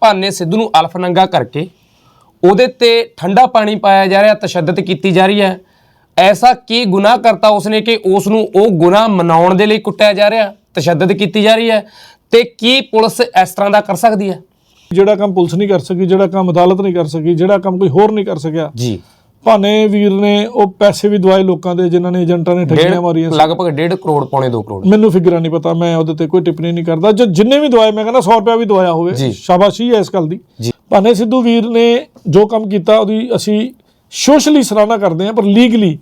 ਭਾਨੇ ਸਿੱਧੂ ਨੂੰ ਅਲਫਨੰਗਾ ਕਰਕੇ ਉਹਦੇ ਤੇ ਠੰਡਾ ਪਾਣੀ ਪਾਇਆ ਜਾ ਰਿਹਾ ਤਸ਼ੱਦਦ ਕੀਤੀ ਜਾ ਰਹੀ ਹੈ। ਐਸਾ ਕੀ ਗੁਨਾਹ ਕਰਤਾ ਉਸਨੇ ਕਿ ਉਸ ਨੂੰ ਉਹ ਗੁਨਾਹ ਮਨਾਉਣ ਦੇ ਲਈ ਕੁੱਟਿਆ ਜਾ ਰਿਹਾ ਤਸ਼ੱਦਦ ਕੀਤੀ ਜਾ ਰਹੀ ਹੈ ਤੇ ਕੀ ਪੁਲਿਸ ਇਸ ਤਰ੍ਹਾਂ ਦਾ ਕਰ ਸਕਦੀ ਹੈ? ਜਿਹੜਾ ਕੰਮ ਪੁਲਿਸ ਨਹੀਂ ਕਰ ਸਕੀ ਜਿਹੜਾ ਕੰਮ ਅਦਾਲਤ ਨਹੀਂ ਕਰ ਸਕੀ ਜਿਹੜਾ ਕੰਮ ਕੋਈ ਹੋਰ ਨਹੀਂ ਕਰ ਸਕਿਆ ਜੀ। ਭਾਨੇ ਵੀਰ ਨੇ ਉਹ ਪੈਸੇ ਵੀ ਦਵਾਏ ਲੋਕਾਂ ਦੇ ਜਿਨ੍ਹਾਂ ਨੇ ਏਜੰਟਾਂ ਨੇ ਠੱਗੀਆਂ ਮਾਰੀਆਂ ਸੀ। ਲਗਭਗ 1.5 ਕਰੋੜ ਪੌਣੇ 2 ਕਰੋੜ। ਮੈਨੂੰ ਫਿਕਰਾਂ ਨਹੀਂ ਪਤਾ ਮੈਂ ਉਹਦੇ ਤੇ ਕੋਈ ਟਿੱਪਣੀ ਨਹੀਂ ਕਰਦਾ। ਜੋ ਜਿੰਨੇ ਵੀ ਦਵਾਏ ਮੈਂ ਕਹਿੰਦਾ 100 ਰੁਪਇਆ ਵੀ ਦਵਾਇਆ ਹੋਵੇ। ਜੀ। ਸ਼ਾਬਾਸ਼ੀ ਹੈ ਇਸ ਗੱਲ ਦੀ। ਜੀ। ਭਾਨੇ ਸਿੱਧੂ ਵੀਰ ਨੇ ਜੋ ਕੰਮ ਕੀਤਾ ਉਹਦੀ ਅਸੀਂ ਸੋਸ਼ਲੀ ਸਰਾਹਨਾ ਕਰਦੇ ਹਾਂ ਪਰ ਲੀਗਲੀ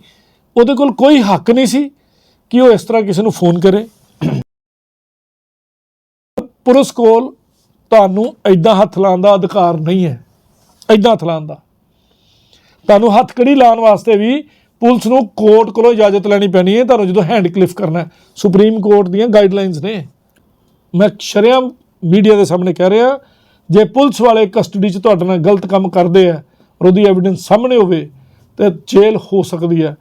ਉਹਦੇ ਕੋਲ ਕੋਈ ਹੱਕ ਨਹੀਂ ਸੀ ਕਿ ਉਹ ਇਸ ਤਰ੍ਹਾਂ ਕਿਸੇ ਨੂੰ ਫੋਨ ਕਰੇ। ਪੁਲਿਸ ਕੋਲ ਤੁਹਾਨੂੰ ਐਦਾਂ ਹੱਥ ਲਾਉਣ ਦਾ ਅਧਿਕਾਰ ਨਹੀਂ ਹੈ। ਐਦਾਂ ਹੱਥ ਲਾਉਣ ਦਾ। ਤੁਹਾਨੂੰ ਹੱਥ ਕੜੀ ਲਾਉਣ ਵਾਸਤੇ ਵੀ ਪੁਲਿਸ ਨੂੰ ਕੋਰਟ ਕੋਲੋਂ ਇਜਾਜ਼ਤ ਲੈਣੀ ਪੈਣੀ ਹੈ ਤੁਹਾਨੂੰ ਜਦੋਂ ਹੈਂਡ ਕਲਿਫ ਕਰਨਾ ਹੈ। ਸੁਪਰੀਮ ਕੋਰਟ ਦੀਆਂ ਗਾਈਡਲਾਈਨਸ ਨੇ। ਮੈਂ ਸ਼ਰਿਆਮ ਮੀਡੀਆ ਦੇ ਸਾਹਮਣੇ ਕਹਿ ਰਿਹਾ ਜੇ ਪੁਲਿਸ ਵਾਲੇ ਕਸਟਡੀ 'ਚ ਤੁਹਾਡੇ ਨਾਲ ਗਲਤ ਕੰਮ ਕਰਦੇ ਆ ਔਰ ਉਹਦੀ ਐਵੀਡੈਂਸ ਸਾਹਮਣੇ ਹੋਵੇ ਤੇ ਜੇਲ੍ਹ ਹੋ ਸਕਦੀ ਹੈ।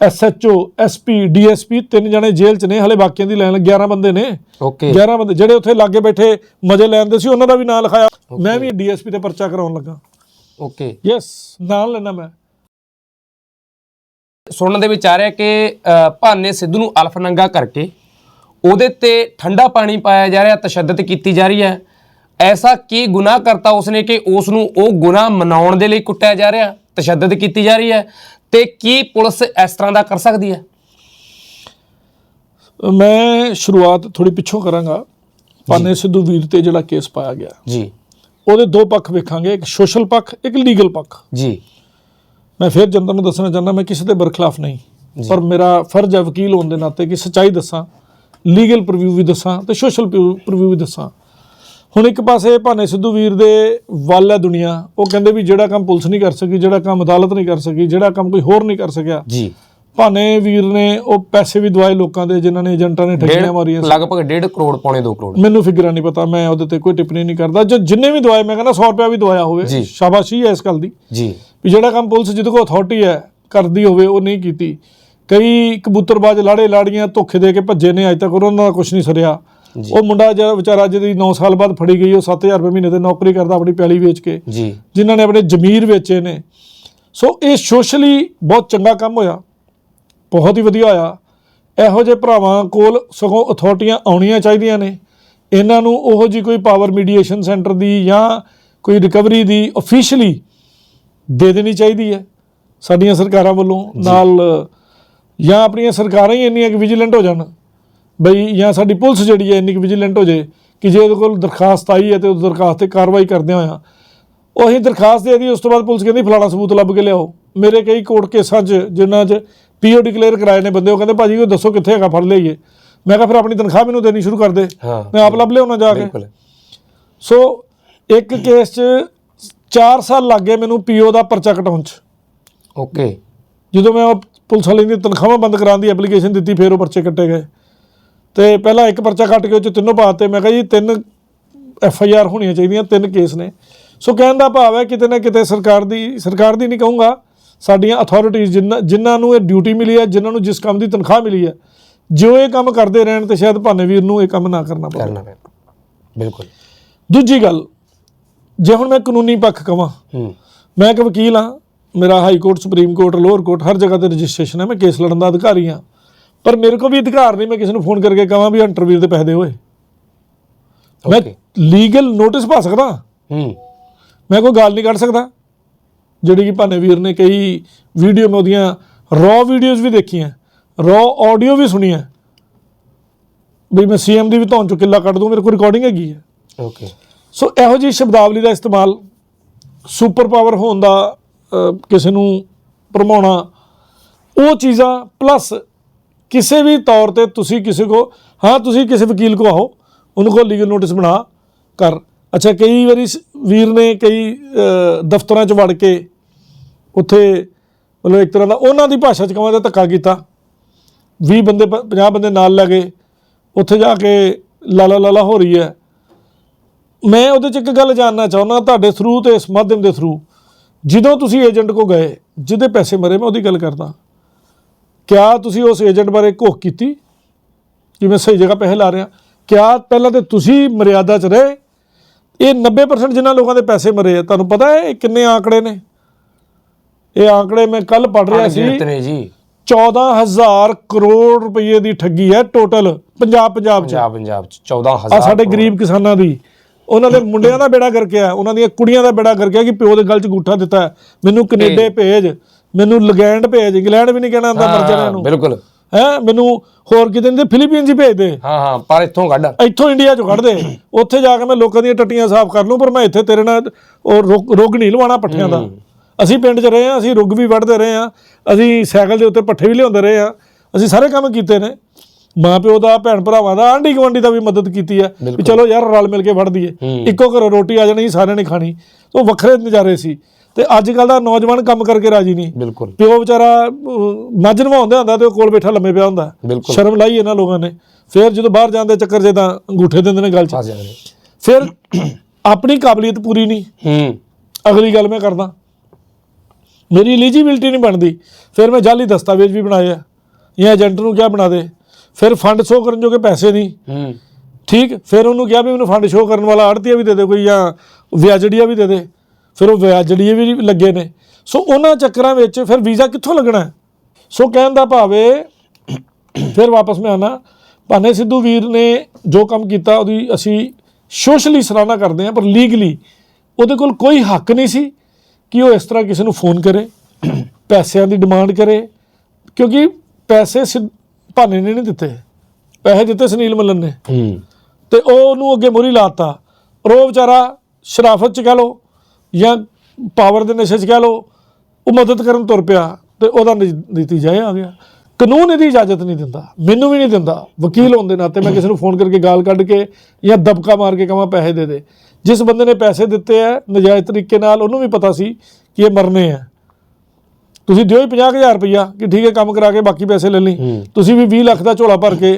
ਐਸਐਚਓ ਐਸਪੀ ਡੀਐਸਪੀ ਤਿੰਨ ਜਣੇ ਜੇਲ੍ਹ 'ਚ ਨੇ ਹਲੇ ਬਾਕੀਆਂ ਦੀ ਲਾਈਨ 11 ਬੰਦੇ ਨੇ। ਓਕੇ 11 ਬੰਦੇ ਜਿਹੜੇ ਉੱਥੇ ਲਾਗੇ ਬੈਠੇ ਮਜ਼ੇ ਲੈਂਦੇ ਸੀ ਉਹਨਾਂ ਦਾ ਵੀ ਨਾਂ ਲਿਖਾਇਆ। ਮੈਂ ਵੀ ਡੀਐਸਪੀ ਤੇ ਪਰਚਾ ਕਰਾਉਣ ਲੱਗਾ। ਓਕੇ ਯੈਸ ਨਾਂ ਲੈਣਾ ਮੈਂ। ਸੁਣਨ ਦੇ ਵਿੱਚ ਆ ਰਿਹਾ ਕਿ ਭਾਨੇ ਸਿੱਧੂ ਨੂੰ ਅਲਫਨੰਗਾ ਕਰਕੇ ਉਹਦੇ ਤੇ ਠੰਡਾ ਪਾਣੀ ਪਾਇਆ ਜਾ ਰਿਹਾ ਤਸ਼ੱਦਦ ਕੀਤੀ ਜਾ ਰਹੀ ਹੈ। ਐਸਾ ਕੀ ਗੁਨਾਹ ਕਰਤਾ ਉਸਨੇ ਕਿ ਉਸ ਨੂੰ ਉਹ ਗੁਨਾਹ ਮਨਾਉਣ ਦੇ ਲਈ ਕੁੱਟਿਆ ਜਾ ਰਿਹਾ ਤਸ਼ੱਦਦ ਕੀਤੀ ਜਾ ਰਹੀ ਹੈ ਤੇ ਕੀ ਪੁਲਿਸ ਇਸ ਤਰ੍ਹਾਂ ਦਾ ਕਰ ਸਕਦੀ ਹੈ? ਮੈਂ ਸ਼ੁਰੂਆਤ ਥੋੜੀ ਪਿੱਛੋਂ ਕਰਾਂਗਾ। ਪਾਨੇ ਸਿੱਧੂ ਵੀਰ ਤੇ ਜਿਹੜਾ ਕੇਸ ਪਾਇਆ ਗਿਆ। ਜੀ। ਉਹਦੇ ਦੋ ਪੱਖ ਵੇਖਾਂਗੇ ਇੱਕ ਸੋਸ਼ਲ ਪੱਖ ਇੱਕ ਲੀਗਲ ਪੱਖ। ਜੀ। ਮੈਂ ਫਿਰ ਜਨਤਾ ਨੂੰ ਦੱਸਣਾ ਚਾਹੁੰਦਾ ਮੈਂ ਕਿਸੇ ਦੇ ਬਰਖਲਾਫ ਨਹੀਂ। ਪਰ ਮੇਰਾ ਫਰਜ਼ ਹੈ ਵਕੀਲ ਹੋਣ ਦੇ ਨਾਤੇ ਕਿ ਸੱਚਾਈ ਦੱਸਾਂ ਲੀਗਲ ਪ੍ਰੀਵਿਊ ਵੀ ਦੱਸਾਂ ਤੇ ਸੋਸ਼ਲ ਪ੍ਰੀਵਿਊ ਵੀ ਦੱਸਾਂ। ਹੁਣ ਇੱਕ ਪਾਸੇ ਭਾਨੇ ਸਿੱਧੂ ਵੀਰ ਦੇ ਵੱਲ ਹੈ ਦੁਨੀਆ ਉਹ ਕਹਿੰਦੇ ਵੀ ਜਿਹੜਾ ਕੰਮ ਪੁਲਿਸ ਨਹੀਂ ਕਰ ਸਕੀ ਜਿਹੜਾ ਕੰਮ ਅਦਾਲਤ ਨਹੀਂ ਕਰ ਸਕੀ ਜਿਹੜਾ ਕੰਮ ਕੋਈ ਹੋਰ ਨਹੀਂ ਕਰ ਸਕਿਆ ਜੀ। ਭਾਨੇ ਵੀਰ ਨੇ ਉਹ ਪੈਸੇ ਵੀ ਦਵਾਏ ਲੋਕਾਂ ਦੇ ਜਿਨ੍ਹਾਂ ਨੇ ਏਜੰਟਾਂ ਨੇ ਠੱਗੀਆਂ ਮਾਰੀਆਂ ਸੀ। ਲਗਭਗ 1.5 ਕਰੋੜ ਪੌਣੇ 2 ਕਰੋੜ। ਮੈਨੂੰ ਫਿਕਰਾਂ ਨਹੀਂ ਪਤਾ ਮੈਂ ਉਹਦੇ ਤੇ ਕੋਈ ਟਿੱਪਣੀ ਨਹੀਂ ਕਰਦਾ। ਜੋ ਜਿੰਨੇ ਵੀ ਦਵਾਏ ਮੈਂ ਕਹਿੰਦਾ 100 ਰੁਪਇਆ ਵੀ ਦਵਾਇਆ ਹੋਵੇ। ਸ਼ਾਬਾਸ਼ੀ ਹੈ ਇਸ ਗੱਲ ਦੀ। ਜੀ। ਵੀ ਜਿਹੜਾ ਕੰਮ ਪੁਲਿਸ ਜਿਹਦੇ ਕੋਲ ਅਥਾਰਟੀ ਹੈ ਕਰਦੀ ਹੋਵੇ ਉਹ ਨਹੀਂ ਕੀਤੀ। ਕਈ ਕਬੂਤਰਬਾਜ਼ ਲਾੜੇ ਲਾੜੀਆਂ ਧੋਖੇ ਦੇ ਕੇ ਭੱਜੇ ਨੇ ਅਜ ਤੱਕ ਉਹਨਾਂ ਦਾ ਕੁਝ ਨਹੀਂ ਸਰਿਆ। ਉਹ ਮੁੰਡਾ ਜਿਹੜਾ ਵਿਚਾਰਾ ਜਿਹਦੀ 9 ਸਾਲ ਬਾਅਦ ਫੜੀ ਗਈ ਉਹ 7000 ਰੁਪਏ ਮਹੀਨੇ ਤੇ ਨੌਕਰੀ ਕਰਦਾ ਆਪਣੀ ਪੈਲੀ ਵੇਚ ਕੇ। ਜੀ। ਜਿਨ੍ਹਾਂ ਨੇ ਆਪਣੇ ਜ਼ਮੀਰ ਵੇਚੇ ਨੇ। ਸੋ ਇਹ ਸੋਸ਼ਲੀ ਬਹੁਤ ਚੰਗਾ ਕੰਮ ਹੋਇਆ। ਬਹੁਤ ਹੀ ਵਧੀਆ ਹੋਇਆ ਇਹੋ ਜਿਹੇ ਭਰਾਵਾਂ ਕੋਲ ਸਗੋਂ ਅਥਾਰਟੀਆਂ ਆਉਣੀਆਂ ਚਾਹੀਦੀਆਂ ਨੇ। ਇਹਨਾਂ ਨੂੰ ਉਹੋ ਜੀ ਕੋਈ ਪਾਵਰ ਮੀਡੀਏਸ਼ਨ ਸੈਂਟਰ ਦੀ ਜਾਂ ਕੋਈ ਰਿਕਵਰੀ ਦੀ ਅਫੀਸ਼ੀਅਲੀ ਦੇ ਦੇਣੀ ਚਾਹੀਦੀ ਹੈ। ਸਾਡੀਆਂ ਸਰਕਾਰਾਂ ਵੱਲੋਂ ਨਾਲ ਜਾਂ ਆਪਣੀਆਂ ਸਰਕਾਰਾਂ ਹੀ ਇੰਨੀਆਂ ਕਿ ਵਿਜੀਲੈਂਟ ਹੋ ਜਾਣ। ਬਈ ਜਾਂ ਸਾਡੀ ਪੁਲਿਸ ਜਿਹੜੀ ਹੈ ਇੰਨੀ ਕਿ ਵਿਜੀਲੈਂਟ ਹੋ ਜੇ ਕਿ ਜੇ ਉਹਦੇ ਕੋਲ ਦਰਖਾਸਤ ਆਈ ਹੈ ਤੇ ਉਸ ਦਰਖਾਸਤ ਤੇ ਕਾਰਵਾਈ ਕਰਦਿਆਂ ਹੋਇਆ ਉਹੀ ਦਰਖਾਸਤ ਦੇ ਦੀ ਉਸ ਤੋਂ ਬਾਅਦ ਪੁਲਿਸ ਕਹਿੰਦੀ ਫਲਾਣਾ ਸਬੂਤ ਲੱਭ ਕੇ ਲਿਆਓ। ਮੇਰੇ ਕਈ ਕੋਰਟ ਕੇਸਾਂ 'ਚ ਜਿਨ੍ਹਾਂ 'ਚ ਪੀਓ ਡਿਕਲੇਅਰ ਕਰਾਏ ਨੇ ਬੰਦੇ ਉਹ ਕਹਿੰਦੇ ਭਾਜੀ ਉਹ ਦੱਸੋ ਕਿੱਥੇ ਹੈਗਾ ਫੜ ਲਈਏ। ਮੈਂ ਕਿਹਾ ਫਿਰ ਆਪਣੀ ਤਨਖਾਹ ਮੈਨੂੰ ਦੇਣੀ ਸ਼ੁਰੂ ਕਰ ਦੇ। ਮੈਂ ਆਪ ਲੱਭ ਲਿਆਉਣਾ ਜਾ ਕੇ। ਸੋ ਇੱਕ ਕੇਸ 'ਚ 4 ਸਾਲ ਲੱਗ ਗਏ ਮੈਨੂੰ ਪੀਓ ਦਾ ਪਰਚਾ ਕਟਾਉਣ 'ਚ। ਓਕੇ ਜਦੋਂ ਮੈਂ ਉਹ ਪੁਲਿਸ ਵਾਲੇ ਦੀ ਤਨਖਾਹਾਂ ਬੰਦ ਕਰਾਉਣ ਦੀ ਐਪਲੀਕੇਸ਼ਨ ਦਿੱਤੀ ਫਿਰ ਉਹ ਪਰਚੇ ਕੱਟੇ ਗਏ। ਤੇ ਪਹਿਲਾਂ ਇੱਕ ਪਰਚਾ ਕੱਟ ਕੇ ਉਹ 'ਚ ਤਿੰਨੋਂ ਪਾਤੇ ਮੈਂ ਕਿਹਾ ਜੀ ਤਿੰਨ ਐਫ ਆਈ ਆਰ ਹੋਣੀਆਂ ਚਾਹੀਦੀਆਂ ਤਿੰਨ ਕੇਸ ਨੇ। ਸੋ ਕਹਿਣ ਦਾ ਭਾਵ ਹੈ ਕਿਤੇ ਨਾ ਕਿਤੇ ਸਰਕਾਰ ਦੀ ਸਰਕਾਰ ਦੀ ਨਹੀਂ ਕਹੂੰਗਾ ਸਾਡੀਆਂ ਅਥਾਰਟੀਆਂ ਜਿਨ੍ਹਾਂ ਜਿਨ੍ਹਾਂ ਨੂੰ ਇਹ ਡਿਊਟੀ ਮਿਲੀ ਹੈ ਜਿਨ੍ਹਾਂ ਨੂੰ ਜਿਸ ਕੰਮ ਦੀ ਤਨਖਾਹ ਮਿਲੀ ਹੈ ਜੋ ਇਹ ਕੰਮ ਕਰਦੇ ਰਹਿਣ ਤੇ ਸ਼ਾਇਦ ਭਾਨੇ ਵੀਰ ਨੂੰ ਇਹ ਕੰਮ ਨਾ ਕਰਨਾ ਪਵੇ। ਬਿਲਕੁਲ। ਦੂਜੀ ਗੱਲ ਜੇ ਹੁਣ ਮੈਂ ਕਾਨੂੰਨੀ ਪੱਖ ਕਵਾਂ ਮੈਂ ਇੱਕ ਵਕੀਲ ਹਾਂ ਮੇਰਾ high court supreme court lower court ਹਰ ਜਗ੍ਹਾ ਤੇ ਰਜਿਸਟ੍ਰੇਸ਼ਨ ਹੈ ਮੈਂ ਕੇਸ ਲੜਨ ਦਾ ਅਧਿਕਾਰੀ ਹਾਂ ਪਰ ਮੇਰੇ ਕੋਲ ਵੀ ਅਧਿਕਾਰ ਨਹੀਂ ਮੈਂ ਕਿਸੇ ਨੂੰ ਫੋਨ ਕਰਕੇ ਕਹਾਂ ਵੀ ਹੰਟਰ ਵੀਰ ਦੇ ਪੈਸੇ ਦੇ ਓਏ। ਮੈਂ ਲੀਗਲ ਨੋਟਿਸ ਪਾ ਸਕਦਾ। ਹੂੰ। ਮੈਂ ਕੋਈ ਗੱਲ ਨਹੀਂ ਕੱਢ ਸਕਦਾ। ਜਿਹੜੀ ਕਿ ਭਾਨੇ ਵੀਰ ਨੇ ਕਈ ਵੀਡੀਓ ਮੈਂ ਉਹਦੀਆਂ ਰॉ ਵੀਡੀਓਜ਼ ਵੀ ਦੇਖੀਆਂ ਰॉ ਆਡੀਓ ਵੀ ਸੁਣੀਆਂ। ਵੀ ਮੈਂ ਸੀਐਮ ਦੀ ਵੀ ਧੌਣ ਚੋਂ ਕਿੱਲਾ ਕੱਢ ਦੂੰ ਮੇਰੇ ਕੋਲ ਰਿਕਾਰਡਿੰਗ ਹੈਗੀ ਹੈ ਓਕੇ ਸੋ ਇਹੋ ਜਿਹੀ ਸ਼ਬਦਾਵਲੀ ਦਾ ਇਸਤੇਮਾਲ ਸੁਪਰ ਪਾਵਰ ਹੋਣ ਦਾ ਕਿਸੇ ਨੂੰ ਭਰਮਾਉਣਾ ਉਹ ਚੀਜ਼ਾਂ ਪਲੱਸ ਕਿਸੇ ਵੀ ਤੌਰ ਤੇ ਤੁਸੀਂ ਕਿਸੇ ਕੋ ਹਾਂ ਤੁਸੀਂ ਕਿਸੇ ਵਕੀਲ ਕੋ ਆਓ ਉਹਨੂੰ ਕੋ ਲੀਗਲ ਨੋਟਿਸ ਬਣਾ ਕਰ। ਅੱਛਾ ਕਈ ਵਾਰੀ ਵੀਰ ਨੇ ਕਈ ਦਫ਼ਤਰਾਂ 'ਚ ਵੜ ਕੇ ਉੱਥੇ ਮਤਲਬ ਇੱਕ ਤਰ੍ਹਾਂ ਦਾ ਉਹਨਾਂ ਦੀ ਭਾਸ਼ਾ 'ਚ ਕਹਾਂ ਦਾ ਧੱਕਾ ਕੀਤਾ। 20 ਬੰਦੇ ਪ- 50 ਬੰਦੇ ਨਾਲ ਲੈ ਗਏ। ਉੱਥੇ ਜਾ ਕੇ ਲਾਲਾ ਲਾਲਾ ਹੋ ਰਹੀ ਹੈ। ਮੈਂ ਉਹਦੇ ਚ ਇੱਕ ਗੱਲ ਜਾਣਨਾ ਚਾਹੁੰਦਾ ਤੁਹਾਡੇ ਥਰੂ ਤੇ ਇਸ ਮਾਧਿਅਮ ਦੇ ਥਰੂ ਜਦੋਂ ਤੁਸੀਂ ਏਜੰਟ ਕੋ ਗਏ, ਜਿਹਦੇ ਪੈਸੇ ਮਰੇ, ਮੈਂ ਉਹਦੀ ਗੱਲ ਕਰਦਾ ਕਿਆ ਤੁਸੀਂ ਉਸ ਏਜੰਟ ਬਾਰੇ ਘੋਖ ਕੀਤੀ? ਕਿ ਮੈਂ ਸਹੀ ਜਗ੍ਹਾ ਪੈਸੇ ਲਾ ਰਿਹਾ। ਕਿਆ ਪਹਿਲਾਂ ਤੇ ਤੁਸੀਂ ਮਰਿਆਦਾ 'ਚ ਰਹੇ? ਇਹ 90% ਜਿਨ੍ਹਾਂ ਲੋਕਾਂ ਦੇ ਪੈਸੇ ਮਰੇ ਆ, ਤੁਹਾਨੂੰ ਪਤਾ ਹੈ ਇਹ ਕਿੰਨੇ ਆંકੜੇ ਨੇ? ਇਹ ਆંકੜੇ ਮੈਂ ਕੱਲ ਪੜ ਰਿਹਾ ਸੀ। ਅਣਗਿਣਤ ਨੇ ਜੀ। 14000 ਕਰੋੜ ਰੁਪਏ ਦੀ ਠੱਗੀ ਹੈ ਟੋਟਲ ਪੰਜਾਬ ਪੰਜਾਬ ਚ। ਪੰਜਾਬ ਪੰਜਾਬ ਚ ਆ 14000 ਸਾਡੇ ਗਰੀਬ ਕਿਸਾਨਾਂ ਦੀ। ਉਹਨਾਂ ਦੇ ਮੁੰਡਿਆਂ ਦਾ ਬੇੜਾ ਕਰਕੇ ਆ ਉਹਨਾਂ ਦੀਆਂ ਕੁੜੀਆਂ ਦਾ ਬੇੜਾ ਕਰਕੇ ਆ ਕਿ ਪਿਓ ਦੇ ਗਲ 'ਚ ਗੂਠਾ ਦਿੱਤਾ। ਮੈਨੂੰ ਕੈਨੇਡਾ ਭੇਜ ਮੈਨੂੰ ਲਗੈਂਡ ਭੇਜ। ਇੰਗਲੈਂਡ ਵੀ ਨਹੀਂ ਕਹਿਣਾ ਆਂਦਾ ਮਰ ਜਾਣਾ ਨੂੰ ਬਿਲਕੁਲ। ਹੈ ਮੈਨੂੰ ਹੋਰ ਕਿਤੇ ਨਹੀਂ ਫਿਲੀਪੀਨਸ ਹੀ ਭੇਜ ਦੇ। ਹਾਂ ਹਾਂ ਪਰ ਇੱਥੋਂ ਕੱਢ। ਇੱਥੋਂ ਇੰਡੀਆ ਚੋਂ ਕੱਢ ਦੇ। ਉੱਥੇ ਜਾ ਕੇ ਮੈਂ ਲੋਕਾਂ ਦੀਆਂ ਟੱਟੀਆਂ ਸਾਫ਼ ਕਰ ਲੂੰ ਪਰ ਮੈਂ ਇੱਥੇ ਤੇਰੇ ਨਾਲ ਉਹ ਰੁੱਗ- ਰੁੱਗ ਨਹੀਂ ਲਵਾਣਾ ਪੱਠਿਆਂ ਦਾ। ਅਸੀਂ ਪਿੰਡ 'ਚ ਰਹੇ ਆ ਅਸੀਂ ਰੁੱਗ ਵੀ ਵੱਢਦੇ ਰਹੇ ਆ ਅਸੀਂ ਸਾਈਕਲ ਦੇ ਉੱਤੇ ਪੱਠੇ ਵੀ ਲਿਆਉਂਦੇ ਰਹੇ ਆ ਅਸੀਂ ਸਾਰੇ ਕੰਮ ਕੀਤੇ ਨੇ। ਮਾਂ ਪਿਓ ਦਾ ਭੈਣ ਭਰਾਵਾਂ ਦਾ ਆਂਢੀ ਗੁਆਂਢੀ ਦਾ ਵੀ ਮਦਦ ਕੀਤੀ ਹੈ ਵੀ ਚਲੋ ਯਾਰ ਰਲ ਮਿਲ ਕੇ ਵੜ ਦਈਏ। ਇੱਕੋ ਘਰੋਂ ਰੋਟੀ ਆ ਜਾਣੀ ਸਾਰਿਆਂ ਨੇ ਖਾਣੀ। ਉਹ ਵੱਖਰੇ ਨਜ਼ਾਰੇ ਸੀ। ਤੇ ਅੱਜ ਕੱਲ ਦਾ ਨੌਜਵਾਨ ਕੰਮ ਕਰਕੇ ਰਾਜੀ ਨਹੀਂ। ਬਿਲਕੁਲ। ਪਿਓ ਵਿਚਾਰਾ ਮੱਝ ਨਵਾਉਂਦਾ ਹੁੰਦਾ ਤੇ ਉਹ ਕੋਲ ਬੈਠਾ ਲੰਮੇ ਪਿਆ ਹੁੰਦਾ। ਸ਼ਰਮ ਲਾਈ ਇਹਨਾਂ ਲੋਕਾਂ ਨੇ। ਫਿਰ ਜਦੋਂ ਬਾਹਰ ਜਾਂਦੇ ਚੱਕਰ 'ਚ ਤਾਂ ਅੰਗੂਠੇ ਦਿੰਦੇ ਨੇ ਗੱਲ 'ਚ। ਫਿਰ ਆਪਣੀ ਕਾਬਲੀਅਤ ਪੂਰੀ ਨਹੀਂ। ਹੂੰ। ਅਗਲੀ ਗੱਲ ਮੈਂ ਕਰਦਾ। ਮੇਰੀ ਐਲੀਜੀਬਿਲਟੀ ਨਹੀਂ ਬਣਦੀ। ਫਿਰ ਮੈਂ ਜਾਲੀ ਦਸਤਾਵੇਜ਼ ਵੀ ਬਣਾਏ ਆ। ਜਾਂ ਏਜੰਟ ਨੂੰ ਕਿਹਾ ਬਣਾ ਦੇ? ਫਿਰ ਫੰਡ ਸ਼ੋਅ ਕਰਨ ਜੋਗੇ ਪੈਸੇ ਨਹੀਂ। ਹੂੰ। ਠੀਕ? ਫਿਰ ਉਹਨੂੰ ਕਿਹਾ ਵੀ ਮੈਨੂੰ ਫੰਡ ਸ਼ੋਅ ਕਰਨ ਵਾਲਾ ਆੜਤੀਆ ਵੀ ਦੇ ਦੇ ਕੋਈ ਜਾਂ ਵਿਆਜੜੀਆ ਵੀ ਦੇ ਦੇ। ਫਿਰ ਉਹ ਵਿਆਜੜੀਏ ਵੀ ਲੱਗੇ ਨੇ। ਸੋ ਉਹਨਾਂ ਚੱਕਰਾਂ ਵਿੱਚ ਫਿਰ ਵੀਜ਼ਾ ਕਿੱਥੋਂ ਲੱਗਣਾ? ਸੋ ਕਹਿਣ ਦਾ ਭਾਵੇ ਫਿਰ ਵਾਪਸ ਮੈਂ ਆਣਾ ਭਾਨੇ ਸਿੱਧੂ ਵੀਰ ਨੇ ਜੋ ਕੰਮ ਕੀਤਾ ਉਹਦੀ ਅਸੀਂ ਸੋਸ਼ਲੀ ਸਰਾਹਨਾ ਕਰਦੇ ਹਾਂ ਪਰ ਲੀਗਲੀ ਉਹਦੇ ਕੋਲ ਕੋਈ ਹੱਕ ਨਹੀਂ ਸੀ। ਕਿ ਉਹ ਇਸ ਤਰ੍ਹਾਂ ਕਿਸੇ ਨੂੰ ਫੋਨ ਕਰੇ ਪੈਸਿਆਂ ਦੀ ਡਿਮਾਂਡ ਕਰੇ ਕਿਉਂਕਿ ਪੈਸੇ ਭਾਨੇ ਨੇ ਨਹੀਂ ਦਿੱਤੇ। ਪੈਸੇ ਦਿੱਤੇ ਸੁਨੀਲ ਮੱਲਨ ਨੇ। ਤੇ ਉਹ ਉਹਨੂੰ ਅੱਗੇ ਮੁਰੀ ਲਾਤਾ। ਉਹ ਵਿਚਾਰਾ ਸ਼ਰਾਫਤ ਚ ਕਹ ਲੋ ਜਾਂ ਪਾਵਰ ਦੇ ਨਸ਼ੇ ਚ ਕਹ ਲੋ ਉਹ ਮਦਦ ਕਰਨ ਤੁਰ ਪਿਆ ਤੇ ਉਹਦਾ ਨਤੀ- ਨਤੀਜਾ ਇਹ ਆ ਗਿਆ। ਕਾਨੂੰਨ ਇਹਦੀ ਇਜਾਜ਼ਤ ਨਹੀਂ ਦਿੰਦਾ ਮੈਨੂੰ ਵੀ ਨਹੀਂ ਦਿੰਦਾ। ਵਕੀਲ ਹੋਣ ਦੇ ਨਾਤੇ ਮੈਂ ਕਿਸੇ ਨੂੰ ਫੋਨ ਕਰਕੇ ਗਾਲ ਕੱਢ ਕੇ ਜਾਂ ਦਬਕਾ ਮਾਰ ਕੇ ਕਹਾਂ ਪੈਸੇ ਦੇ ਦੇ। ਜਿਸ ਬੰਦੇ ਨੇ ਪੈਸੇ ਦਿੱਤੇ ਆ ਨਜਾਇਜ਼ ਤਰੀਕੇ ਨਾਲ ਉਹਨੂੰ ਵੀ ਪਤਾ ਸੀ ਕਿ ਇਹ ਮਰਨੇ ਆ। ਤੁਸੀਂ ਦਿਓ ਹੀ 50000 ਰੁਪਇਆ ਕਿ ਠੀਕ ਹੈ ਕੰਮ ਕਰਾ ਕੇ ਬਾਕੀ ਪੈਸੇ ਲੈ ਲਈ। ਤੁਸੀਂ ਵੀ 20 ਲੱਖ ਦਾ ਝੋਲਾ ਭਰ ਕੇ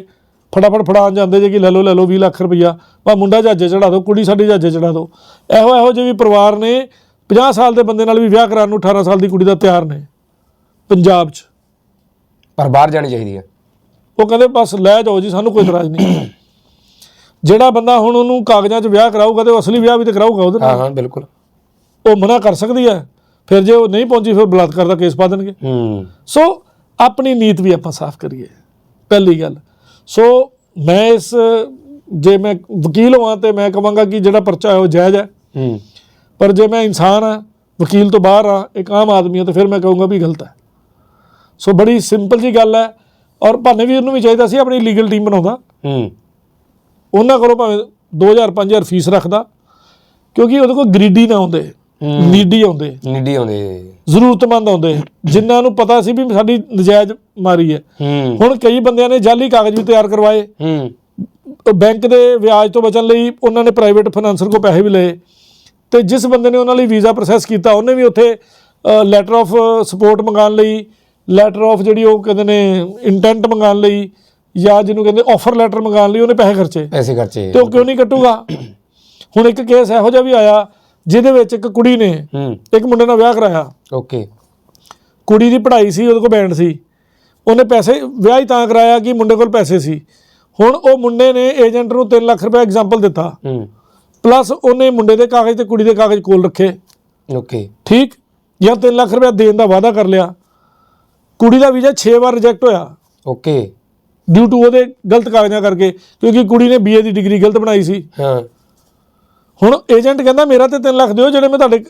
ਫਟਾਫਟ ਫੜਾਉਣ ਜਾਂਦੇ ਜੇ ਕਿ ਲੈ ਲਓ ਲੈ ਲਓ 20 ਲੱਖ ਰੁਪਇਆ ਬਾ ਮੁੰਡਾ ਜਹਾਜ਼ੇ ਚੜਾ ਦਿਓ ਕੁੜੀ ਸਾਡੀ ਜਹਾਜ਼ੇ ਚੜਾ ਦਿਓ। ਇਹੋ ਇਹੋ ਜਿਹੇ ਵੀ ਪਰਿਵਾਰ ਨੇ 50 ਸਾਲ ਦੇ ਬੰਦੇ ਨਾਲ ਵੀ ਵਿਆਹ ਕਰਾਉਣ ਨੂੰ 18 ਸਾਲ ਦੀ ਕੁੜੀ ਦਾ ਤਿਆਰ ਨੇ ਪੰਜਾਬ 'ਚ। ਪਰ ਬਾਹਰ ਜਾਣੀ ਚਾਹੀਦੀ ਹੈ। ਉਹ ਕਹਿੰਦੇ ਬਸ ਲੈ ਜਾਓ ਜੀ ਸਾਨੂੰ ਕੋਈ ਇਤਰਾਜ਼ ਨਹੀਂ। ਜਿਹੜਾ ਬੰਦਾ ਹੁਣ ਉਹਨੂੰ ਕਾਗਜ਼ਾਂ 'ਚ ਵਿਆਹ ਕਰਾਊਗਾ ਤੇ ਉਹ ਅਸਲੀ ਵਿਆਹ ਵੀ ਤੇ ਕਰਾਊਗਾ ਉਹਦੇ ਹਾਂ ਨਾਲ। ਹਾਂ ਬਿਲਕੁਲ। ਉਹ ਮਨਾ ਕਰ ਸਕਦੀ ਹੈ। ਫਿਰ ਜੇ ਉਹ ਨਹੀਂ ਪਹੁੰਚੀ ਫਿਰ ਬਲਾਤਕਾਰ ਦਾ ਕੇਸ ਪਾ ਦੇਣਗੇ। ਹੂੰ। ਸੋ ਆਪਣੀ ਨੀਤ ਵੀ ਆਪਾਂ ਸਾਫ਼ ਕਰੀਏ। ਪਹਿਲੀ ਗੱਲ। ਸੋ ਮੈਂ ਇਸ ਜੇ ਮੈਂ ਵਕੀਲ ਹਾਂ ਤੇ ਮੈਂ ਕਹਾਂਗਾ ਕਿ ਜਿਹੜਾ ਪਰਚਾ ਹੈ ਉਹ ਜਾਇਜ਼ ਹੈ। ਹੂੰ। ਪਰ ਜੇ ਮੈਂ ਇਨਸਾਨ ਹਾਂ ਵਕੀਲ ਤੋਂ ਬਾਹਰ ਹਾਂ ਇੱਕ ਆਮ ਆਦਮੀ ਹਾਂ ਤਾਂ ਫਿਰ ਮੈਂ ਕਹੂੰਗਾ ਵੀ ਗਲਤ ਹੈ। ਸੋ ਬੜੀ ਸਿੰਪਲ ਜੀ ਗੱਲ ਹੈ। ਔਰ ਭਾਨੇ ਵੀਰ ਨੂੰ ਵੀ ਚਾਹੀਦਾ ਸੀ ਆਪਣੀ ਲੀਗਲ ਟੀਮ ਬਣਾਉਂਦਾ। ਹੂੰ। ਉਹਨਾਂ ਕੋਲੋਂ ਭਾਵੇਂ 2000 5000 ਫੀਸ ਰੱਖਦਾ ਕਿਉਂਕਿ ਉਹਦੇ ਕੋਲ ਗਰੀਡੀ ਨਾ ਆਉਂਦੇ ਹੂੰ। ਨੀਡੀ ਆਉਂਦੇ ਨਿੱਡੀ ਆਉਂਦੇ। ਜ਼ਰੂਰਤਮੰਦ ਆਉਂਦੇ ਜਿਨ੍ਹਾਂ ਨੂੰ ਪਤਾ ਸੀ ਵੀ ਸਾਡੀ ਨਜਾਇਜ਼ ਮਾਰੀ ਹੈ। ਹੁਣ ਕਈ ਬੰਦਿਆਂ ਨੇ ਜਾਲੀ ਕਾਗਜ਼ ਵੀ ਤਿਆਰ ਕਰਵਾਏ। ਬੈਂਕ ਦੇ ਵਿਆਜ ਤੋਂ ਬਚਣ ਲਈ ਉਹਨਾਂ ਨੇ ਪ੍ਰਾਈਵੇਟ ਫਾਈਨਾਂਸਰ ਕੋ ਪੈਸੇ ਵੀ ਲਏ। ਤੇ ਜਿਸ ਬੰਦੇ ਨੇ ਉਹਨਾਂ ਲਈ ਵੀਜ਼ਾ ਪ੍ਰੋਸੈਸ ਕੀਤਾ ਉਹਨੇ ਵੀ ਉੱਥੇ ਲੈਟਰ ਆਫ ਸਪੋਰਟ ਮੰਗਾਉਣ ਲਈ ਲੈਟਰ ਆਫ ਜਿਹੜੀ ਉਹ ਕਹਿੰਦੇ ਨੇ ਇੰਟੈਂਟ ਮੰਗਾਉਣ ਲਈ ਜਾਂ ਜਿਹਨੂੰ ਕਹਿੰਦੇ ਆਫਰ ਲੈਟਰ ਮੰਗਾਉਣ ਲਈ ਉਹਨੇ ਪੈਸੇ ਖਰਚੇ। ਪੈਸੇ ਖਰਚੇ ਤੇ ਉਹ ਕਿਉਂ ਨਹੀਂ ਕੱਟੂਗਾ? ਹੁਣ ਇੱਕ ਕੇਸ ਇਹੋ ਜਿਹਾ ਵੀ ਆਇਆ ਜਿਹਦੇ ਵਿੱਚ ਇੱਕ ਕੁੜੀ ਨੇ ਇੱਕ ਮੁੰਡੇ ਨਾਲ ਵਿਆਹ ਕਰਾਇਆ। ਓਕੇ। ਕੁੜੀ ਦੀ ਪੜ੍ਹਾਈ ਸੀ ਉਹਦੇ ਕੋਲ ਬੈਂਡ ਸੀ। ਉਹਨੇ ਪੈਸੇ ਵਿਆਹ ਹੀ ਤਾਂ ਕਰਾਇਆ ਕਿ ਮੁੰਡੇ ਕੋਲ ਪੈਸੇ ਸੀ। ਹੁਣ ਉਹ ਮੁੰਡੇ ਨੇ ਏਜੰਟ ਨੂੰ 3 ਲੱਖ ਰੁਪਏ ਐਗਜ਼ਾਮਪਲ ਦਿੱਤਾ। ਹੂੰ। ਪਲੱਸ ਉਹਨੇ ਮੁੰਡੇ ਦੇ ਕਾਗਜ਼ ਤੇ ਕੁੜੀ ਦੇ ਕਾਗਜ਼ ਕੋਲ ਰੱਖੇ। ਓਕੇ। ਠੀਕ? ਜਾਂ 3 ਲੱਖ ਰੁਪਏ ਦੇਣ ਦਾ ਵਾਅਦਾ ਕਰ ਲਿਆ। ਕੁੜੀ ਦਾ ਵੀਜ਼ਾ 6 ਵਾਰ ਰਿਜੈਕਟ ਹੋਇਆ। ਓਕੇ। ਡਿਊ ਟੂ ਉਹਦੇ ਗਲਤ ਕਾਗਜ਼ਾਂ ਕਰਕੇ ਕਿਉਂਕਿ ਕੁੜੀ ਨੇ ਬੀਏ ਦੀ ਡਿਗਰੀ ਗਲਤ ਬਣਾਈ ਸੀ। ਹਾਂ। ਹੁਣ ਏਜੰਟ ਕਹਿੰਦਾ ਮੇਰਾ ਤੇ 3 ਲੱਖ ਦਿਓ ਜਿਹੜੇ ਮੈਂ ਤੁਹਾਡੇ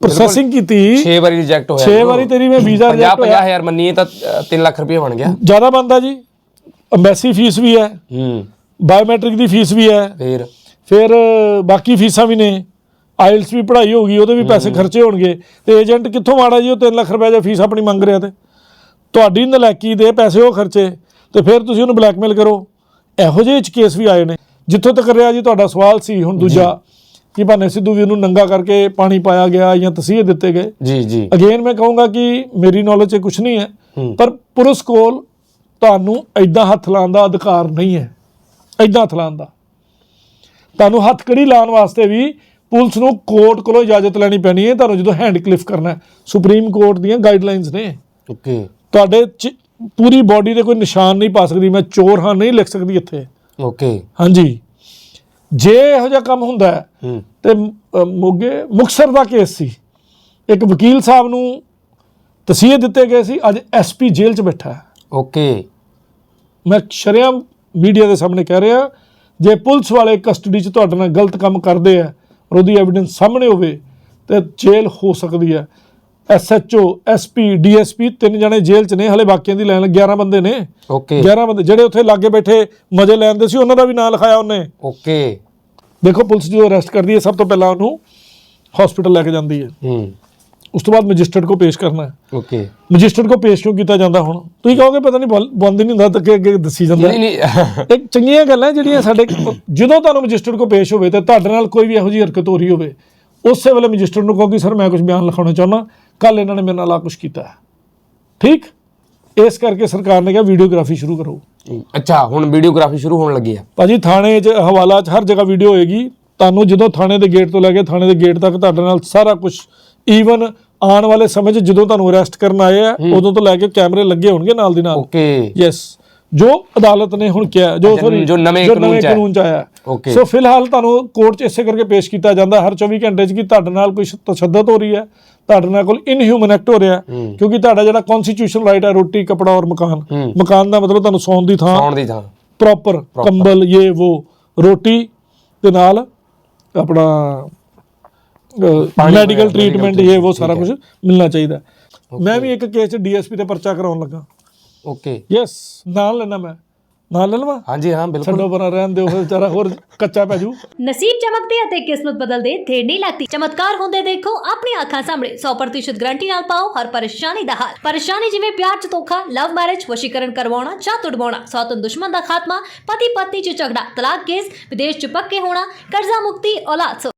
ਪ੍ਰੋਸੈਸਿੰਗ ਕੀਤੀ। 6 ਵਾਰੀ ਰਿਜੈਕਟ ਹੋਇਆ 6 ਵਾਰੀ ਤੇਰੀ ਮੈਂ ਵੀਜ਼ਾ 50 ਰਿਜੈਕਟ ਹੋਇਆ। 50000 ਮੰਨੀਏ ਤਾਂ 3 ਲੱਖ ਰੁਪਏ ਬਣ ਗਿਆ। ਜ਼ਿਆਦਾ ਬੰਦਾ ਜੀ। ਅੰਬੈਸੀ ਫੀਸ ਵੀ ਹੈ। ਹੂੰ। ਬਾਇਓਮੈਟ੍ਰਿਕ ਦੀ ਫੀਸ ਵੀ ਹੈ। ਫੇਰ? ਫਿਰ ਬਾਕੀ ਫੀਸਾਂ ਵੀ ਨੇ। ਆਇਲਸ ਵੀ ਪੜ੍ਹਾਈ ਹੋਗੀ ਉਹਦੇ ਵੀ ਪੈਸੇ ਖਰਚੇ ਹੋਣਗੇ। ਤੇ ਏਜੰਟ ਕਿੱਥੋਂ ਮਾੜਾ ਜੀ ਉਹ 3 ਲੱਖ ਰੁਪਏ ਦੀ ਫੀਸ ਆਪਣੀ ਮੰਗ ਰਿਹਾ ਤੇ। ਤੁਹਾਡੀ ਨਲਾਇਕੀ ਦੇ ਪੈਸੇ ਉਹ ਖਰਚੇ। ਤੇ ਫਿਰ ਤੁਸੀਂ ਉਹਨੂੰ ਬਲੈਕਮੇਲ ਕਰੋ। ਇਹੋ ਜਿਹੇ ਚ ਕੇਸ ਵੀ ਆਏ ਨੇ। ਜਿੱਥੋਂ ਤੱਕ ਰਿਹਾ ਜੀ ਤੁਹਾਡਾ ਸਵਾਲ ਸੀ ਹੁਣ ਦੂਜਾ ਕਿ ਭਾਨੇ ਸਿੱਧੂ ਵੀ ਉਹਨੂੰ ਨੰਗਾ ਕਰਕੇ ਪਾਣੀ ਪਾਇਆ ਗਿਆ ਜਾਂ ਤਸੀਹੇ ਦਿੱਤੇ ਗਏ। ਜੀ ਜੀ। ਅਗੇਨ ਮੈਂ ਕਹੂੰਗਾ ਕਿ ਮੇਰੀ ਨੌਲੇਜ 'ਚ ਕੁਝ ਨਹੀਂ ਹੈ। ਪਰ ਪੁਲਿਸ ਕੋਲ ਤੁਹਾਨੂੰ ਐਦਾਂ ਹੱਥ ਲਾਉਣ ਦਾ ਅਧਿਕਾਰ ਨਹੀਂ ਹੈ। ਐਦਾਂ ਹੱਥ ਲਾਉਣ ਦਾ। ਤੁਹਾਨੂੰ ਹੱਥ ਕੜੀ ਲਾਉਣ ਵਾਸਤੇ ਵੀ ਪੁਲਿਸ ਨੂੰ ਕੋਰਟ ਕੋਲੋਂ ਇਜਾਜ਼ਤ ਲੈਣੀ ਪੈਣੀ ਹੈ। ਤੁਹਾਨੂੰ ਜਦੋਂ ਹੈਂਡ ਕਲਿਫ ਕਰਨਾ ਹੈ ਸੁਪਰੀਮ ਕੋਰਟ ਦੀਆਂ ਗਾਈਡਲਾਈਨਸ ਨੇ। ਓਕੇ। ਤੁਹਾਡੇ ਪੂਰੀ ਬਾਡੀ ਤੇ ਕੋਈ ਨਿਸ਼ਾਨ ਨਹੀਂ ਪਾ ਸਕਦੀ ਮੈਂ ਚੋਰ ਹਾਂ ਨਹੀਂ ਲਿਖ ਸਕਦੀ ਇੱਥੇ। ਓਕੇ ਹਾਂਜੀ। ਜੇ ਇਹੋ ਜਿਹਾ ਕੰਮ ਹੁੰਦਾ ਤੇ ਮੋਗੇ ਮੁਕਸਰ ਦਾ ਕੇਸ ਸੀ। ਇੱਕ ਵਕੀਲ ਸਾਹਿਬ ਨੂੰ ਤਸੀਹੇ ਦਿੱਤੇ ਗਏ ਸੀ ਅੱਜ ਐਸਪੀ ਜੇਲ੍ਹ 'ਚ ਬੈਠਾ ਹੈ। ਓਕੇ ਮੈਂ ਸ਼ਰਿਆਮ ਮੀਡੀਆ ਦੇ ਸਾਹਮਣੇ ਕਹਿ ਰਿਹਾ ਜੇ ਪੁਲਿਸ ਵਾਲੇ ਕਸਟਡੀ 'ਚ ਤੁਹਾਡੇ ਨਾਲ ਗਲਤ ਕੰਮ ਕਰਦੇ ਆ ਔਰ ਉਹਦੀ ਐਵੀਡੈਂਸ ਸਾਹਮਣੇ ਹੋਵੇ ਤੇ ਜੇਲ੍ਹ ਹੋ ਸਕਦੀ ਹੈ। ਐਸਐਚਓ ਐਸਪੀ ਡੀਐਸਪੀ ਤਿੰਨ ਜਣੇ ਜੇਲ੍ਹ 'ਚ ਨੇ ਹਲੇ ਬਾਕੀਆਂ ਦੀ ਲਾਈਨ 11 ਬੰਦੇ ਨੇ। ਓਕੇ। 11 ਬੰਦੇ ਜਿਹੜੇ ਉੱਥੇ ਲਾਗੇ ਬੈਠੇ ਮਜ਼ੇ ਲੈਂਦੇ ਸੀ ਉਹਨਾਂ ਦਾ ਵੀ ਨਾਂ ਲਿਖਾਇਆ ਉਹਨੇ। ਓਕੇ। ਦੇਖੋ ਪੁਲਿਸ ਜਦੋਂ ਅਰੈਸਟ ਕਰਦੀ ਹੈ ਸਭ ਤੋਂ ਪਹਿਲਾਂ ਉਹਨੂੰ ਹਸਪੀਟਲ ਲੈ ਕੇ ਜਾਂਦੀ ਹੈ। ਹੂੰ। ਉਸ ਤੋਂ ਬਾਅਦ ਮੈਜਿਸਟਰੇਟ ਕੋ ਪੇਸ਼ ਕਰਨਾ ਹੈ। ਓਕੇ। ਮੈਜਿਸਟਰੇਟ ਕੋ ਪੇਸ਼ ਕਿਉਂ ਕੀਤਾ ਜਾਂਦਾ ਹੁਣ? ਤੁਸੀਂ ਕਹੋਗੇ ਪਤਾ ਨਹੀਂ ਬੰਦ ਨਹੀਂ ਹੁੰਦਾ ਤਾਂ ਅੱਗੇ ਦੱਸੀ ਜਾਂਦਾ। ਨਹੀਂ ਨਹੀਂ। ਇੱਕ ਚੰਗੀਆਂ ਗੱਲਾਂ ਜਿਹੜੀਆਂ ਸਾਡੇ ਜਦੋਂ ਤੁਹਾਨੂੰ ਮੈਜਿਸਟਰੇਟ ਕੋ ਪੇਸ਼ ਹੋਵੇ ਤੇ ਤੁਹਾਡੇ ਨਾਲ ਕੋਈ ਵੀ ਇਹੋ ਜਿਹੀ ਹਰਕਤ ਹੋ ਰਹੀ ਹੋਵੇ ਉਸੇ ਵੇਲੇ ਮੈਜਿਸਟਰੇਟ ਨੂੰ ਕਹੋ ਕਿ ਸਰ ਮੈਂ ਕੁਝ ਬਿਆਨ ਲਿਖਾਉਣਾ ਚਾਹੁੰਦਾ। ਕੱਲ ਇਹਨਾਂ ਨੇ ਮੇਰੇ ਨਾਲ ਆ ਕੁਝ ਕੀਤਾ ਹੈ। ਠੀਕ? ਇਸ ਕਰਕੇ ਸਰਕਾਰ ਨੇ ਕਿਹਾ ਵੀਡੀਓਗ੍ਰਾਫੀ ਸ਼ੁਰੂ ਕਰੋ। ਅੱਛਾ ਹੁਣ ਵੀਡੀਓਗ੍ਰਾਫੀ ਸ਼ੁਰੂ ਹੋਣ ਲੱਗੀ ਆ ਭਾਜੀ ਥਾਣੇ 'ਚ ਹਵਾਲਾ 'ਚ ਹਰ ਜਗ੍ਹਾ ਵੀਡੀਓ ਹੋਏਗੀ। ਤੁਹਾਨੂੰ ਜਦੋਂ ਥਾਣੇ ਦੇ ਗੇਟ ਤੋਂ ਲੈ ਕੇ ਥਾਣੇ ਦੇ ਗੇਟ ਤੱਕ ਤੁਹਾਡੇ ਨਾਲ ਸਾਰਾ ਕੁਝ ਈਵਨ ਆਉਣ ਵਾਲੇ ਸਮੇਂ 'ਚ ਜਦੋਂ ਤੁਹਾਨੂੰ ਅਰੈਸਟ ਕਰਨ ਆਏ ਆ ਉਦੋਂ ਤੋਂ ਲੈ ਕੇ ਕੈਮਰੇ ਲੱਗੇ ਹੋਣਗੇ ਨਾਲ ਦੀ ਨਾਲ। ਓਕੇ ਯੈਸ ਜੋ ਅਦਾਲਤ ਨੇ ਹੁਣ ਕਿਹਾ ਜੋ sorry, ਜੋ ਨਵੇਂ ਕਾਨੂੰਨ 'ਚ ਆਇਆ. ਸੋ ਫਿਲਹਾਲ ਤੁਹਾਨੂੰ ਕੋਰਟ 'ਚ ਇਸੇ ਕਰਕੇ ਪੇਸ਼ ਕੀਤਾ ਜਾਂਦਾ ਹਰ 24 ਘੰਟੇ 'ਚ ਕਿ ਤੁਹਾਡੇ ਨਾਲ ਕੋਈ ਤਸ਼ੱਦਦ ਹੋ ਰਹੀ ਹੈ ਤੁਹਾਡੇ ਨਾਲ ਕੋਈ ਇਨਹਿਊਮਨ ਐਕਟ ਹੋ ਰਿਹਾ ਕਿਉਂਕਿ ਤੁਹਾਡਾ ਜਿਹੜਾ ਕਨਸਟੀਟਿਊਸ਼ਨਲ ਰਾਈਟ ਹੈ ਰੋਟੀ ਕਪੜਾ ਔਰ ਮਕਾਨ। ਮਕਾਨ ਦਾ ਮਤਲਬ ਤੁਹਾਨੂੰ ਸੌਣ ਦੀ ਥਾਂ। ਆਉਣ ਦੀ ਥਾਂ। ਪ੍ਰੋਪਰ ਕੰਬਲ ਇਹ ਉਹ ਰੋਟੀ ਦੇ ਨਾਲ ਆਪਣਾ ਪਾਣੀ ਮੈਡੀਕਲ ਟ੍ਰੀਟਮੈਂਟ ਇਹ ਉਹ ਸਾਰਾ ਕੁਝ ਮਿਲਣਾ ਚਾਹੀਦਾ ਮੈਂ ਵੀ ਇੱਕ ਕੇਸ 'ਚ ਡੀਐਸਪੀ ਤੇ ਪਰਚਾ ਕਰਾਉਣ ਲੱਗਾ। ਓਕੇ ਯੈਸ ਨਾਲ ਲੈਣਾ ਮੈਂ। ਨਾਲ ਲੈ ਲਵਾਂ? ਹਾਂਜੀ ਹਾਂ ਬਿਲਕੁਲ। ਛੱਡੋ ਪਰਾਂ ਰਹਿਣ ਦਿਓ ਫਿਰ ਵਿਚਾਰਾ ਹੋਰ ਕੱਚਾ ਪੈ ਜੂ। ਨਸੀਬ ਚਮਕਦੇ ਅਤੇ ਕਿਸਮਤ ਬਦਲਦੇ ਦੇਰ ਨਹੀਂ ਲੱਗਦੀ। ਚਮਤਕਾਰ ਹੁੰਦੇ ਦੇਖੋ ਆਪਣੀ ਅੱਖਾਂ ਸਾਹਮਣੇ। 100% ਗਾਰੰਟੀ ਨਾਲ ਪਾਓ ਹਰ ਪਰੇਸ਼ਾਨੀ ਦਾ ਹੱਲ ਪਰੇਸ਼ਾਨੀ ਜਿਵੇਂ ਪਿਆਰ ਚ ਧੋਖਾ ਲਵ ਮੈਰਿਜ ਵਸ਼ੀਕਰਨ ਕਰਵਾਉਣਾ ਜਾਂ ਤੁੜਵਾਉਣਾ। ਸੌਤਨ ਦੁਸ਼ਮਣ ਦਾ ਖਾਤਮਾ ਪਤੀ ਪਤਨੀ ਚ ਝਗੜਾ ਤਲਾਕ ਕੇਸ ਵਿਦੇਸ਼ ਚ ਪੱਕੇ ਹੋਣਾ ਕਰਜ਼ਾ ਮੁਕਤੀ ਔਲਾਦ ਸੋ